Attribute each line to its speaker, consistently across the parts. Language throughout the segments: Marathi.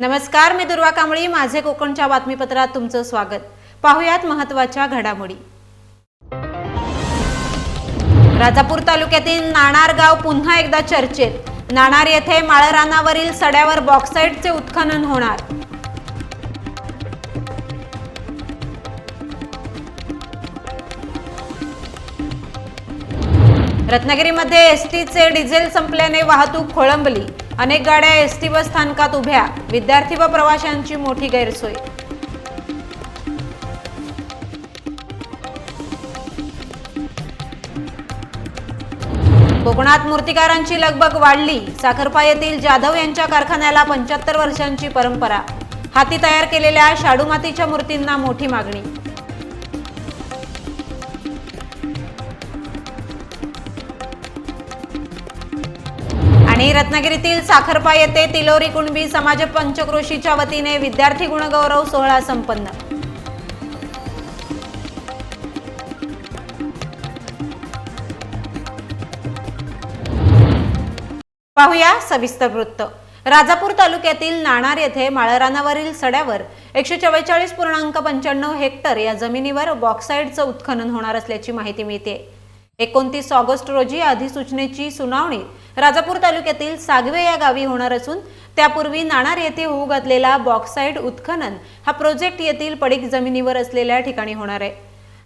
Speaker 1: नमस्कार मी दुर्वा कांबळी. माझे कोकणच्या बातमीपत्रात तुमचं स्वागत. पाहुयात महत्त्वाच्या घडामोडी. राजापूर तालुक्यातील नाणार गाव पुन्हा एकदा चर्चेत. नाणार येथे माळरानावरील सड्यावर बॉक्साईटचे उत्खनन होणार. रत्नागिरीमध्ये एसटीचे डिझेल संपल्याने वाहतूक खोळंबली. अनेक गाड्या एसटी बस स्थानकात उभ्या. विद्यार्थी व प्रवाशांची मोठी गैरसोय. कोकणात मूर्तिकारांची लगबग वाढली. साखरपा येथील जाधव यांच्या कारखान्याला पंच्याहत्तर वर्षांची परंपरा. हाती तयार केलेल्या शाडू मातीच्या मूर्तींना मोठी मागणी. आणि रत्नागिरीतील साखरपा येथे तिलोरी कुणबी समाज पंचक्रोशीच्या वतीने विद्यार्थी गुणगौरव सोहळा संपन्न. पाहूया सविस्तर वृत्त. राजापूर तालुक्यातील नाणार येथे माळरानावरील सड्यावर एकशे चव्वेचाळीस पूर्णांक पंच्याण्णव हेक्टर या जमिनीवर बॉक्साईडचं उत्खनन होणार असल्याची माहिती मिळते. एकोणतीस ऑगस्ट रोजी या अधिसूचनेची सुनावणी राजापूर तालुक्यातील सागवे या गावी होणार असून त्यापूर्वी नाणार येथे होऊ घातलेला बॉक्साईड उत्खनन हा प्रोजेक्ट येथील पडीक जमिनीवर असलेल्या ठिकाणी होणार आहे.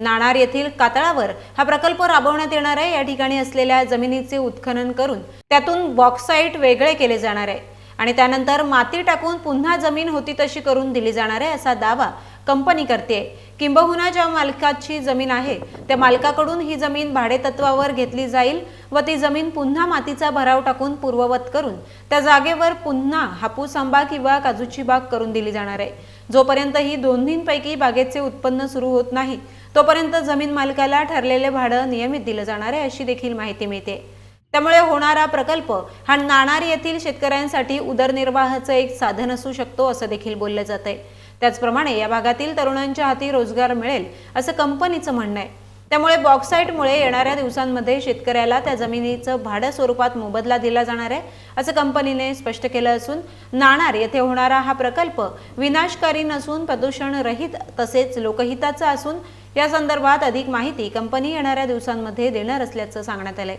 Speaker 1: नाणार येथील कातळावर हा प्रकल्प राबवण्यात येणार आहे. या ठिकाणी असलेल्या जमिनीचे उत्खनन करून त्यातून बॉक्साईट वेगळे केले जाणार आहे आणि त्यानंतर माती टाकून पुन्हा जमीन होती तशी करून दिली जाणार आहे असा दावा कंपनी करते किंबहुना ज्या मालकाची जमीन आहे त्या मालकाकडून ही जमीन भाडेतत्वावर घेतली जाईल व ती जमीन पुन्हा मातीचा भराव टाकून पूर्ववत करून त्या जागेवर पुन्हा हापूस आंबा किंवा काजूची बाग करून दिली जाणार आहे. जोपर्यंत ही दोन्हींपैकी बागेचे उत्पन्न सुरू होत नाही तोपर्यंत जमीन मालकाला ठरलेले भाडं नियमित दिलं जाणार आहे अशी देखील माहिती मिळते. त्यामुळे होणारा प्रकल्प हा नाणार येथील शेतकऱ्यांसाठी उदरनिर्वाहाचं एक साधन असू शकतो असं देखील बोललं जात आहे त्याचप्रमाणे या भागातील तरुणांच्या हाती रोजगार मिळेल असं कंपनीचं म्हणणं आहे. त्यामुळे बॉक्साईटमुळे येणाऱ्या दिवसांमध्ये शेतकऱ्याला त्या जमिनीचं भाडं स्वरूपात मोबदला दिला जाणार आहे असं कंपनीने स्पष्ट केलं असून नाणार येथे होणारा हा प्रकल्प विनाशकारी नसून प्रदूषण रहित तसेच लोकहिताचा असून या संदर्भात अधिक माहिती कंपनी येणाऱ्या दिवसांमध्ये देणार असल्याचं सांगण्यात आलंय.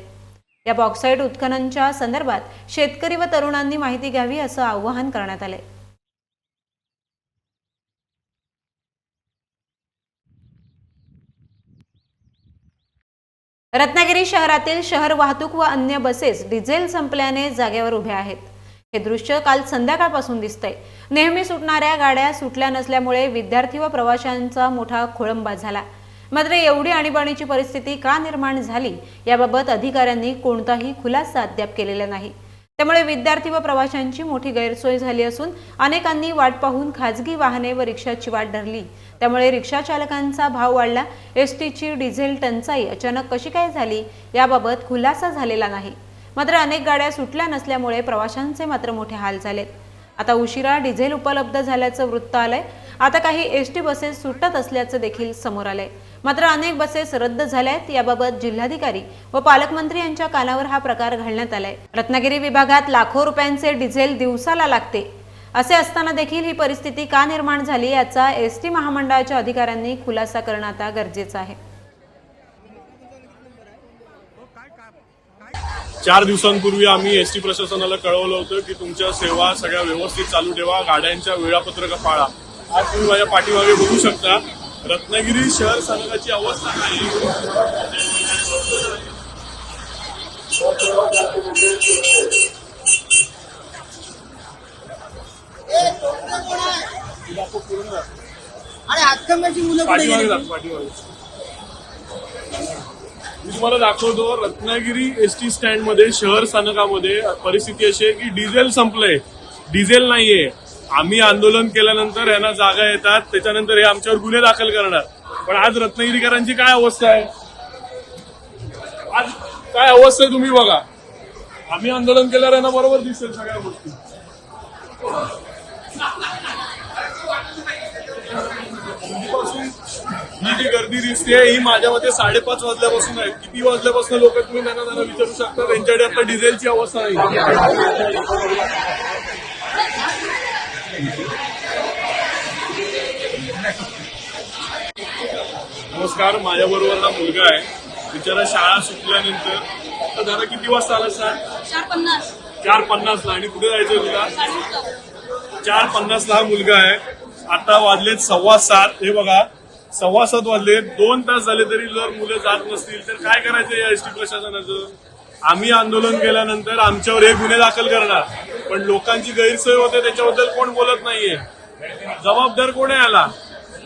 Speaker 1: या बॉक्साईट उत्खननच्या संदर्भात शेतकरी व तरुणांनी माहिती घ्यावी असं आवाहन करण्यात आलंय. रत्नागिरी शहरातील शहर वाहतूक व अन्य बसेस डिझेल संपल्याने जागेवर उभ्या आहेत. हे दृश्य काल संध्याकाळपासून दिसतंय. नेहमी सुटणाऱ्या गाड्या सुटल्या नसल्यामुळे विद्यार्थी व प्रवाशांचा मोठा खोळंबा झाला. मात्र एवढी आणीबाणीची परिस्थिती का निर्माण झाली याबाबत अधिकाऱ्यांनी कोणताही खुलासा अद्याप केलेला नाही. त्यामुळे विद्यार्थी व प्रवाशांची मोठी गैरसोय झाली असून अनेकांनी वाट पाहून खाजगी वाहने व रिक्षाची वाट धरली. त्यामुळे रिक्षा चालकांचा भाव वाढला. एस टीची डिझेल टंचाई अचानक कशी काय झाली याबाबत खुलासा झालेला नाही. मात्र अनेक गाड्या सुटल्या नसल्यामुळे प्रवाशांचे मात्र मोठे हाल झालेत. आता उशिरा डिझेल उपलब्ध झाल्याचं वृत्त आलंय. आता काही एस टी बसेस सुटत असल्याचं देखील समोर आलंय. मात्र अनेक बसेस रद्द झाल्यात याबाबत जिल्हाधिकारी व पालकमंत्री यांच्या कानावर हा प्रकार घालण्यात आलाय. रत्नागिरी विभागात लाखो रुपयांचे डिझेल दिवसाला लागते. असे असताना देखील ही परिस्थिती का निर्माण झाली याचा एस टी महामंडळाच्या अधिकाऱ्यांनी खुलासा करणं आता गरजेचं आहे.
Speaker 2: चार दिवसांपूर्वी आम्ही एस टी प्रशासनाला कळवलं होतं की तुमच्या सेवा सगळ्या व्यवस्थित चालू ठेवा गाड्यांच्या वेळापत्रक पाळा. आज तुम्ही माझ्या पाठीमागे बघू शकता रत्नागिरी शहर स्थानकाची अवस्था नाही
Speaker 3: आणि हातकंब्याची मुलं
Speaker 2: पाठीमागे. मी तुम्हाला दाखवतो रत्नागिरी एस टी स्टँडमध्ये शहर स्थानकामध्ये परिस्थिती अशी आहे की डिझेल संपलंय. डिझेल नाहीये. आम्ही आंदोलन केल्यानंतर यांना जागा येतात त्याच्यानंतर हे आमच्यावर गुन्हे दाखल करणार. पण आज रत्नागिरीकरांची काय अवस्था आहे? आज काय अवस्था आहे तुम्ही बघा. आम्ही आंदोलन केल्यावर यांना बरोबर दिसेल सगळ्या गोष्टी. ही जी गर्दी दिसते ही माझ्या मते साडेपाच वाजल्यापासून आहे. किती वाजल्यापासून लोक तुम्ही त्यांना त्यांना विचारू शकता? त्यांच्याकडे आता डिझेलची अवस्था नाही. नमस्कार माझ्या बरोबर हा मुलगा आहे. बिचारा शाळा सुटल्यानंतर. आता दादा किती वाजता आला सर
Speaker 4: चार पन्नास.
Speaker 2: चार पन्नासला. आणि कुठे जायचंय तुला. चार पन्नासला हा मुलगा आहे. आता वाजलेत सव्वा सात. हे बघा. सव्वा सात वाजले दोन तास झाले तरी जर मुलं जात नसतील तर काय करायचं या एस टी प्रशासनाचं? आम्ही आंदोलन केल्यानंतर आमच्यावर हे गुन्हे दाखल करणार. पण लोकांची गैरसोय होते त्याच्याबद्दल कोण बोलत नाहीये. जबाबदार कोण आहे याला?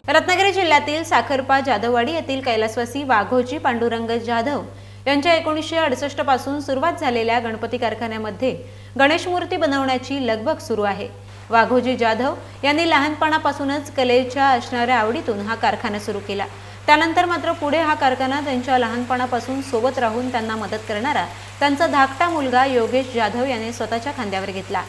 Speaker 1: रत्नागिरी जिल्ह्यातील साखरपा जाधववाडी येथील कैलासवासी वाघोजी पांडुरंग जाधव यांच्या एकोणीसशे अडुसष्टपासून सुरुवात झालेल्या गणपती कारखान्यामध्ये गणेश मूर्ती बनवण्याची लगबग सुरू आहे. वाघोजी जाधव यांनी लहानपणापासूनच कलेच्या असणाऱ्या आवडीतून हा कारखाना सुरू केला. त्यानंतर मात्र पुढे हा कारखाना त्यांच्या लहानपणापासून सोबत राहून त्यांना मदत करणारा त्यांचा धाकटा मुलगा योगेश जाधव याने स्वतःच्या खांद्यावर घेतला.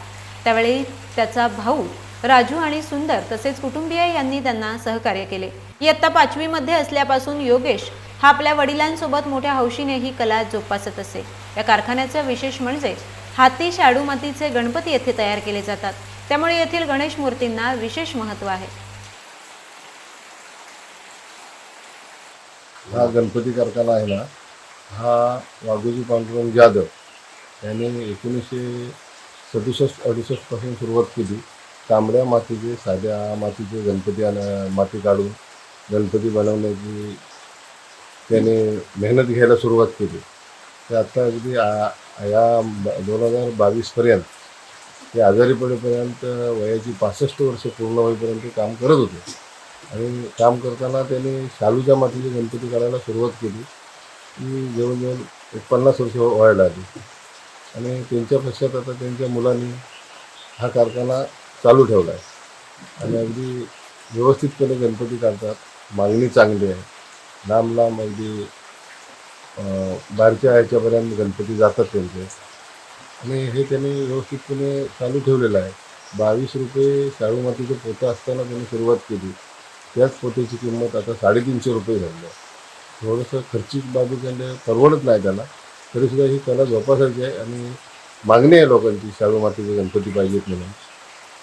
Speaker 1: त्यावेळी त्याचा भाऊ राजू आणि सुंदर तसेच कुटुंबीय यांनी त्यांना सहकार्य केले. इयत्ता पाचवीमध्ये असल्यापासून योगेश हा आपल्या वडिलांसोबत मोठ्या हौशीने ही कला जोपासत असे. या कारखान्याचं विशेष म्हणजे हाती शाडू मातीचे गणपती येथे तयार केले जातात. त्यामुळे येथील गणेश मूर्तींना विशेष महत्त्व आहे.
Speaker 5: हा गणपती कारखाना आहे ना हा वाघोजी पांडुरंग जाधव यांनी एकोणीसशे सदुसष्ट अडुसष्टपासून सुरुवात केली. तांबड्या मातीचे साध्या मातीचे गणपती आण माती काढून गणपती बनवण्याची त्याने मेहनत घ्यायला सुरुवात केली. ते आत्ता अगदी आ- या दोन हजार बावीसपर्यंत ते आजारी पडेपर्यंत वयाची पासष्ट वर्ष पूर्ण होईपर्यंत काम करत होते. आणि काम करताना त्यांनी शालूच्या मातीचे गणपती काढायला सुरुवात केली. ती जवळजवळ एक पन्नास वर्ष व्हायला आली आणि त्यांच्या पश्चात आता त्यांच्या मुलांनी हा कारखाना चालू ठेवला आहे आणि अगदी व्यवस्थितपणे गणपती काढतात. मागणी चांगली आहे. लांब लांब अगदी बाहेरच्या ह्याच्यापर्यंत गणपती जातात त्यांचे. आणि हे त्यांनी व्यवस्थितपणे चालू ठेवलेलं आहे. बावीस रुपये शाळू मातीचं पोतं असताना त्यांनी सुरुवात केली. त्याच पोत्याची किंमत आता साडेतीनशे रुपये झाली आहे. थोडंसं खर्चिक बाजूकडे परवडत नाही त्याला. तरीसुद्धा ही कला जोपासायची आहे आणि मागणी आहे लोकांची शाळू मातीचे गणपती पाहिजेत म्हणून.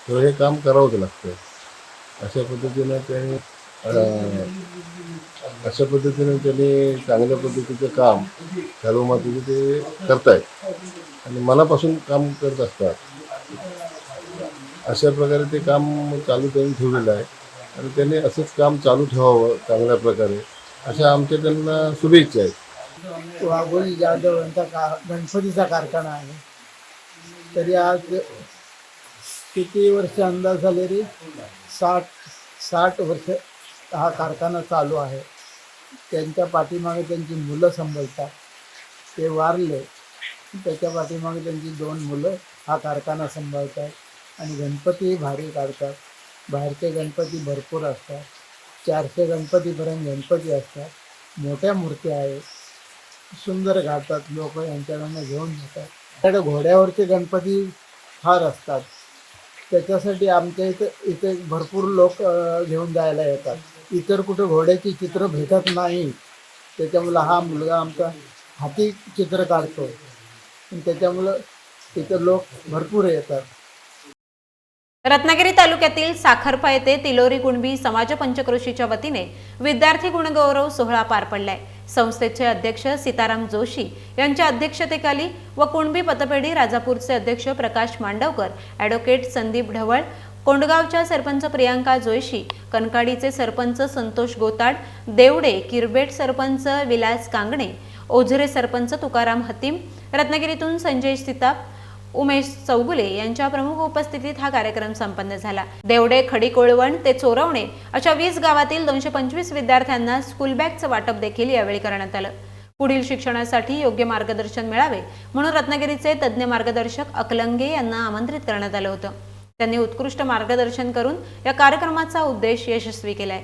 Speaker 5: तर हे काम करावंच लागतं अशा पद्धतीनं त्यांनी अशा पद्धतीने त्यांनी चांगल्या पद्धतीचं काम शाळू मातीचे ते करतायत. आणि मनापासून काम करत असतात. अशा प्रकारे ते काम चालू त्यांनी ठेवलेलं आहे. आणि त्यांनी असंच काम चालू ठेवावं चांगल्या प्रकारे. अशा आमच्या त्यांना शुभेच्छा आहेत.
Speaker 3: वाघोली जाधव यांचा का गणपतीचा कारखाना आहे. तरी आज किती वर्ष अंदाज झाले रे? साठ साठ वर्ष हा कारखाना चालू आहे. त्यांच्या पाठीमागे त्यांची मुलं संभलतात ते वारले त्याच्या पाठीमागे त्यांची दोन मुलं हा कारखाना सांभाळतात आणि गणपतीही भारी काढतात. बाहेरचे गणपती भरपूर असतात. चारशे गणपतीपर्यंत गणपती असतात. मोठ्या मूर्त्या आहेत. सुंदर गातात लोक यांच्याकडनं घेऊन जातात. त्याकडे घोड्यावरचे गणपती फार असतात. त्याच्यासाठी आमच्या इथं इथे भरपूर लोक घेऊन जायला येतात. इतर कुठं घोड्याची चित्र भेटत नाही. त्याच्यामुळं हा मुलगा आमचा हाती चित्र काढतो. त्याच्यामुळं तिथं लोक भरपूर येतात.
Speaker 1: रत्नागिरी तालुक्यातील साखरपा येथे तिलोरी कुणबी समाज पंचक्रोशीच्या वतीने विद्यार्थी गुणगौरव सोहळा पार पडलाय. संस्थेचे अध्यक्ष सीताराम जोशी यांच्या अध्यक्षतेखाली व कुणबी पतपेढी राजापूरचे अध्यक्ष प्रकाश मांडवकर ॲडव्होकेट संदीप ढवळ कोंडगावच्या सरपंच प्रियांका जोशी कनकाडीचे सरपंच संतोष गोताड देवडे किरबेट सरपंच विलास कांगणे ओझरे सरपंच तुकाराम हतीम रत्नागिरीतून संजय सिताप उमेश चौगुले यांच्या प्रमुख उपस्थितीत हा कार्यक्रम संपन्न झाला. देवडे खडीकोळवण ते चोरवणे अशा वीस गावातील दोनशे पंचवीस विद्यार्थ्यांना स्कूल बॅगचं वाटप देखील यावेळी करण्यात आलं. पुढील शिक्षणासाठी योग्य मार्गदर्शन मिळावे म्हणून रत्नागिरीचे तज्ज्ञ मार्गदर्शक अकलंगे यांना आमंत्रित करण्यात आलं होतं. त्यांनी उत्कृष्ट मार्गदर्शन करून या कार्यक्रमाचा उद्देश यशस्वी केलाय.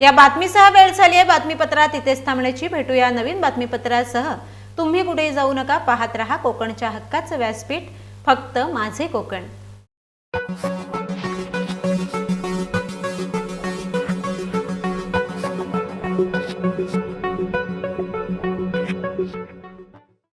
Speaker 1: या बातमीसह वेळ झाली आहे. बातमीपत्रात इथेच थांबण्याची भेटूया नवीन बातमीपत्रासह. तुम्ही कुठे जाऊ नका. पाहत रहा कोकणच्या हक्काचं व्यासपीठ. फक्त माझे कोकण.